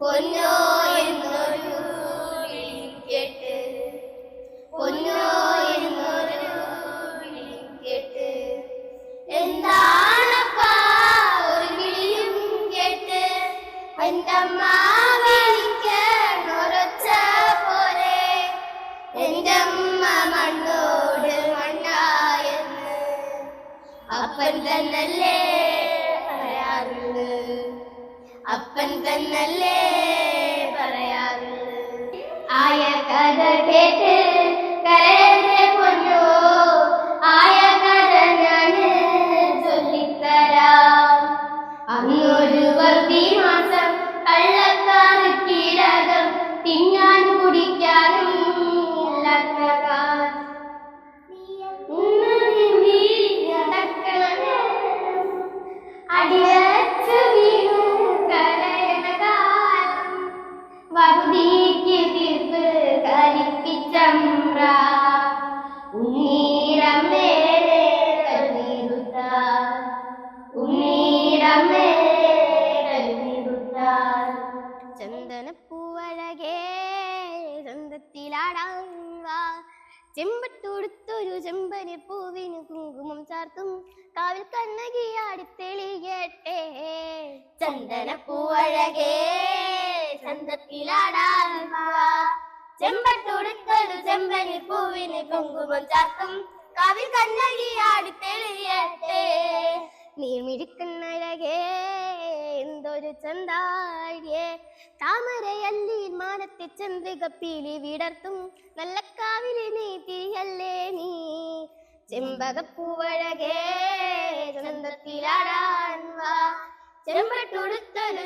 പൊന്നോ എന്നൊരു വിളിക്കേട്ട് പൊന്നോ എന്നൊരു വിളിക്കേട്ട് എന്താണപ്പാ ഒരു വിളിയും കേട്ട്. എന്റെ അമ്മ വിളിക്കണൊരൊച്ച പോലെ. എന്റെ അമ്മ മണ്ണോട് മണ്ണായെന്ന്. അപ്പൻ തന്നല്ലേ പറയാറുള്ളു അപ്പൻ തന്നല്ലേ പറയാറുള്ളു ആയ കഥ കേട്ട് കരയന്റെ പൊന്നോ. ആയ കഥ ഞാൻ ചൊല്ലിത്തരാം. അന്നൊരു വർദ്ധി മാസം കള്ളക്കാറ് കീഴകം തിന്നാൻ കുടിക്കാനും ചന്തത്തിലാടാൻ വാ ചെമ്പട്ടുടുത്തൊരു ചെമ്പന് പൂവിന് കുങ്കുമം ചാർത്തും. കാവിൽ കണ്ണകിയാടി തെളിയട്ടെ ചന്ദനപ്പൂവഴകേ ചന്തത്തിലാടാൻ വാ ചെമ്പട്ടുടുത്തൊരു ചെമ്പന് പൂവിന് കുങ്കുമം ചാർത്തും. കാവിൽ കണ്ണകിയാടി തെളിയട്ടെ നീർമിഴിക്കണ്ണഴകേ എന്തൊരു ചന്താഴിയേ. താമരയല്ലി ചന്ദ്രിക പീലി വിടർത്തും. നല്ല കാവിലെ നീ? തിരിയല്ലേ നീ ചെമ്പകപ്പൂവഴകേ ചന്തത്തിലാടാൻ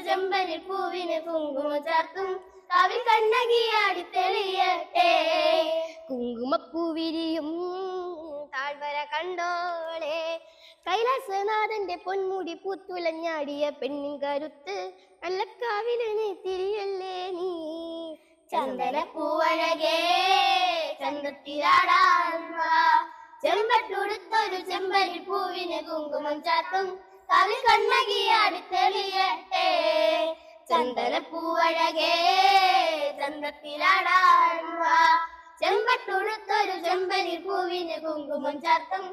ചെമ്പനിൽ പൂവിന് കുങ്കുമ ചാർത്തും. കാവിൽ കണ്ണകിയാടി തെളിയട്ടെ. കുങ്കുമപ്പൂവിരിയും താഴ്വര കണ്ടോളെ. കൈലാസനാഥന്റെ പൊന്മുടി പൂത്തുലഞ്ഞാടിയ പെണ്ണിൻ കരുത്ത്. നല്ല കാവിലെ നീ ചന്ദനപ്പൂവഴകേ ചന്തത്തിലാടാൻ വാ ചെമ്പട്ടുടുത്തൊരു ചെമ്പരി പൂവിന് കുങ്കുമം ചാത്തും കവി കണ്ണകിയാടി തെളിയട്ടെ ചന്ദനപ്പൂവഴകേ ചന്തത്തിലാടാൻ ചെമ്പട്ടുടുത്തൊരു ചെമ്പരി പൂവിന് കുങ്കുമം ചാത്തും